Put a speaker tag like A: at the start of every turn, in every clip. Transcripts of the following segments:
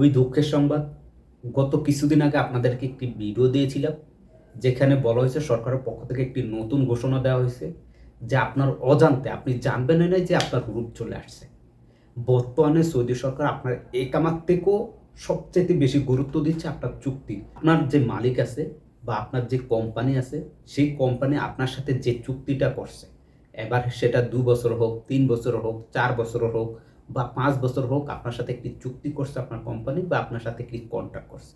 A: খুবই দুঃখের সংবাদ। গত কিছুদিন আগে আপনাদেরকে একটি ভিডিও দিয়েছিলাম, যেখানে বলা হয়েছে সরকারের পক্ষ থেকে একটি নতুন ঘোষণা দেওয়া হয়েছে যে আপনার অজান্তে, আপনি জানবেন না যে আপনার হুরুপ চলে আসছে। বর্তমানে সৌদি সরকার আপনার একামার থেকেও সবচেয়ে বেশি গুরুত্ব দিচ্ছে আপনার চুক্তি। আপনার যে মালিক আছে বা আপনার যে কোম্পানি আছে, সেই কোম্পানি আপনার সাথে যে চুক্তিটা করছে, এবার সেটা দু বছর হোক, তিন বছর হোক, চার বছর হোক বা পাঁচ বছর হোক আপনার সাথে একটি চুক্তি করছে আপনার কোম্পানি বা আপনার সাথে একটি কন্ট্রাক্ট করছে।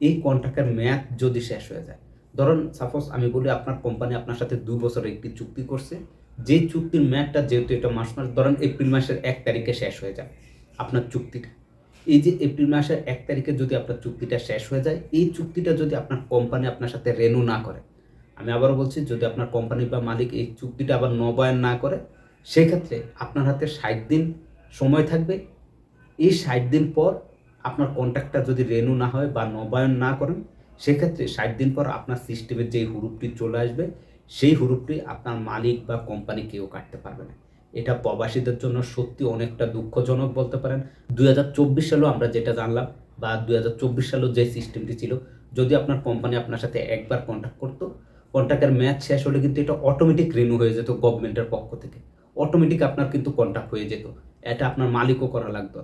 A: এই কন্ট্রাক্টের মেয়াদ যদি শেষ হয়ে যায়, ধরুন সাপোজ আমি বলি আপনার কোম্পানি আপনার সাথে দু বছরের একটি চুক্তি করছে যে চুক্তির মেয়াদটা যেহেতু এটা মাস মাস, ধরেন এপ্রিল মাসের এক তারিখে শেষ হয়ে যায় আপনার চুক্তিটা। এই যে এপ্রিল মাসের এক তারিখে যদি আপনার চুক্তিটা শেষ হয়ে যায়, এই চুক্তিটা যদি আপনার কোম্পানি আপনার সাথে রেনু না করে, আমি আবারও বলছি যদি আপনার কোম্পানি বা মালিক এই চুক্তিটা আবার নবায়ন না করে, সেক্ষেত্রে আপনার হাতে ষাট দিন সময় থাকবে। এই ষাট দিন পর আপনার কন্ট্রাক্টটা যদি রেনু না হয় বা নবায়ন না করেন, সেক্ষেত্রে ষাট দিন পর আপনার সিস্টেমের যেই হুরুপটি চলে আসবে, সেই হুরুপটি আপনার মালিক বা কোম্পানি কেউ কাটতে পারবে না। এটা প্রবাসীদের জন্য সত্যি অনেকটা দুঃখজনক বলতে পারেন। দুই হাজার চব্বিশ সালেও আমরা যেটা জানলাম বা দুই হাজার চব্বিশ সালেও যে সিস্টেমটি ছিল, যদি আপনার কোম্পানি আপনার সাথে একবার কন্ট্যাক্ট করতো কন্ট্রাক্টের ম্যাচ শেষ হলে কিন্তু এটা অটোমেটিক রিনিউ হয়ে যেত গভর্নমেন্টের পক্ষ থেকে। অটোমেটিক আপনার কিন্তু কন্ট্যাক্ট হয়ে যেত এটা আপনার মালিকও করা লাগতো।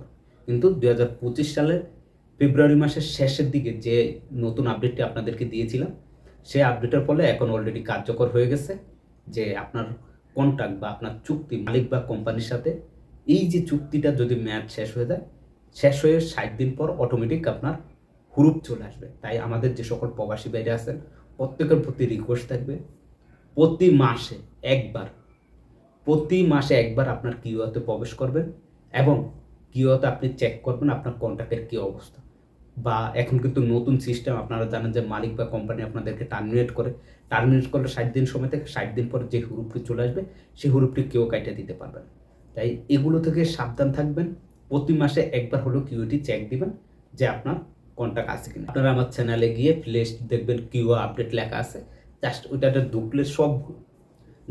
A: কিন্তু দুই হাজার পঁচিশ সালের ফেব্রুয়ারি মাসের শেষের দিকে যে নতুন আপডেটটি আপনাদেরকে দিয়েছিলাম সেই আপডেটের ফলে এখন অলরেডি কার্যকর হয়ে গেছে যে আপনার কন্ট্রাক্ট বা আপনার চুক্তি, মালিক বা কোম্পানির সাথে এই যে চুক্তিটা যদি ম্যাচ শেষ হয়ে যায়, শেষ হয়ে ষাট দিন পর অটোমেটিক আপনার হুরুপ চলে আসবে তাই আমাদের যে সকল প্রবাসী বাইরে আছেন, প্রত্যেকের প্রতি রিকোয়েস্ট থাকবে, প্রতি মাসে একবার প্রতি মাসে একবার আপনার কিউআতে প্রবেশ করবেন এবং কিউআতে আপনি চেক করবেন আপনার কন্ট্রাক্টের কী অবস্থা। বা এখন কিন্তু নতুন সিস্টেম আপনারা জানেন যে মালিক বা কোম্পানি আপনাদেরকে টার্মিনেট করে। টার্মিনেট করলে ষাট দিন সময় থেকে ষাট দিন পরে যে হুরুপটি চলে আসবে, সেই হুরুপটি কেউ কাইটে দিতে পারবেন তাই এগুলো থেকে সাবধান থাকবেন। প্রতি মাসে একবার হলেও কিউটি চেক দিবেন যে আপনার কন্ট্যাক্ট আছে কিনা। আপনারা আমার চ্যানেলে গিয়ে প্লে দেখবেন কিউ আপডেট লেখা আছে। জাস্ট ওইটাতে ঢুকলে সব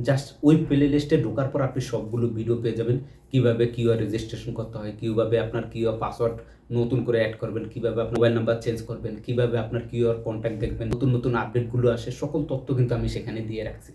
A: জাস্ট ওই প্লে লিস্টে ঢোকার পর আপনি সবগুলো ভিডিও পেয়ে যাবেন। কীভাবে কিউআর রেজিস্ট্রেশন করতে হয়, কীভাবে আপনার কিউআর পাসওয়ার্ড নতুন করে অ্যাড করবেন, কীভাবে আপনার মোবাইল নাম্বার চেঞ্জ করবেন, কীভাবে আপনার কিউআর কন্ট্যাক্ট দেখবেন, নতুন নতুন আপডেটগুলো আসে, সকল তথ্য কিন্তু আমি সেখানে দিয়ে রাখছি।